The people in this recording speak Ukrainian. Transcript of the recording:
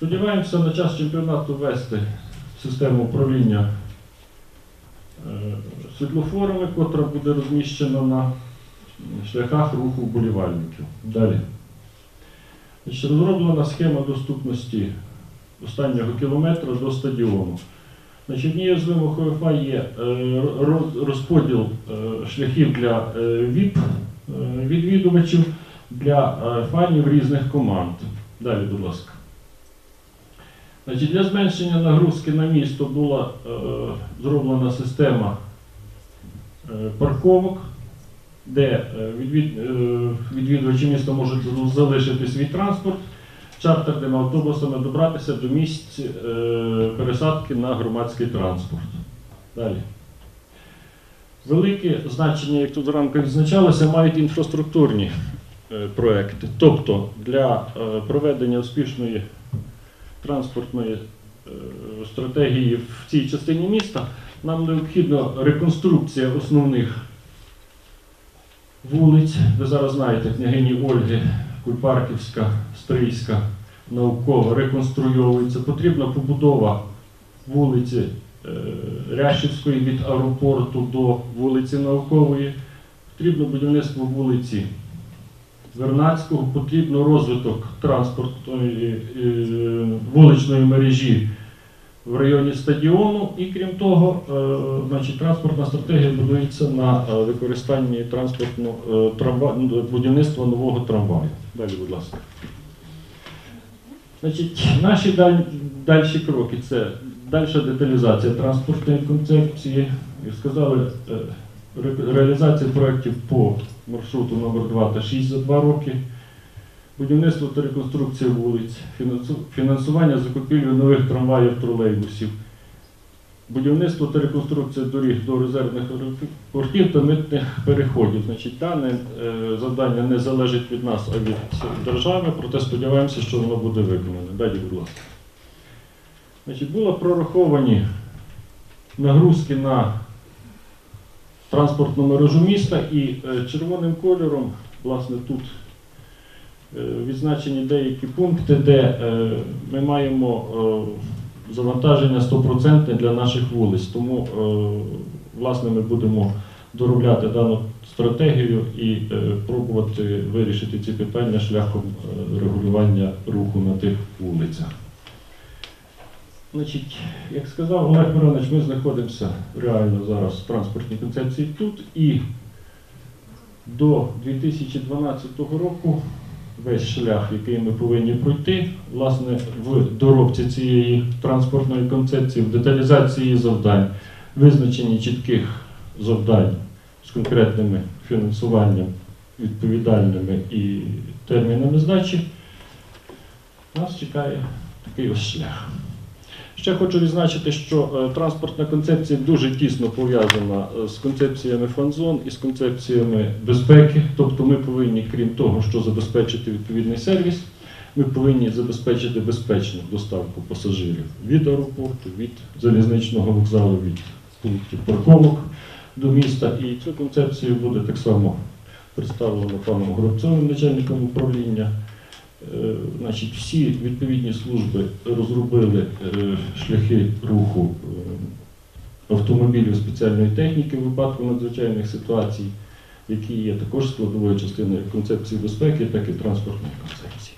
Сподіваємося на час чемпіонату ввести систему управління е, світлофорами, котра буде розміщена на шляхах руху вболівальників. Далі. Розроблена схема доступності останнього кілометра до стадіону. Однією з вимог УЄФА є е, розподіл е, шляхів для ВІП відвідувачів для фанів різних команд. Далі, будь ласка. Значить, для зменшення нагрузки на місто була е, зроблена система е, парковок, де е, відвід, е, відвідувачі міста можуть залишити свій транспорт чартерними автобусами добратися до місць е, пересадки на громадський транспорт. Далі. Велике значення, як тут зранку відзначалося, мають інфраструктурні е, проекти. Тобто для е, проведення успішної транспортної е, стратегії в цій частині міста нам необхідна реконструкція основних вулиць. Ви зараз знаєте, княгині Ольги, Кульпарківська, Стрийська, наукова реконструйовується. Потрібна побудова вулиці е, Рящівської від аеропорту до вулиці Наукової. Потрібно будівництво вулиці Вернадського, потрібно розвиток транспортної вуличної мережі в районі стадіону. І крім того, е, значить, транспортна стратегія будується на е, використанні е, трамва... будівництва нового трамваю. Далі, будь ласка. Значить, наші даль... дальші кроки це дальша деталізація транспортної концепції. Як сказали, реалізація проєктів по маршруту номер 2 та 6 за 2 роки. Будівництво та реконструкція вулиць, фінансування закупівлі нових трамваїв, тролейбусів, будівництво та реконструкція доріг до резервних аеропортів та митних переходів. Значить, дане е, завдання не залежить від нас, а від держави, проте сподіваємося, що воно буде виконане. Далі, будь ласка. Значить, було прораховані нагрузки на транспортну мережу міста і е, червоним кольором, власне, тут е, відзначені деякі пункти, де е, ми маємо завантаження 100% для наших вулиць. Тому, власне, ми будемо доробляти дану стратегію і пробувати вирішити ці питання шляхом регулювання руху на тих вулицях. Значить, як сказав Олег Миронович, ми знаходимося реально зараз в транспортній концепції тут і до 2012 року весь шлях, який ми повинні пройти, власне, в доробці цієї транспортної концепції, в деталізації завдань, визначенні чітких завдань з конкретними фінансуванням, відповідальними і термінами здачі, нас чекає такий ось шлях. Ще хочу відзначити, що е, транспортна концепція дуже тісно пов'язана е, з концепціями фан-зон і з концепціями безпеки. Тобто ми повинні, крім того, що забезпечити відповідний сервіс, ми повинні забезпечити безпечну доставку пасажирів від аеропорту, від залізничного вокзалу, від пунктів парковок до міста. І цю концепцію буде так само представлено паном Горобцовим, начальником управління. Е, Значить, всі відповідні служби розробили е, шляхи руху е, автомобілів спеціальної техніки в випадку надзвичайних ситуацій, які є також складовою частиною концепції безпеки, так і транспортної концепції.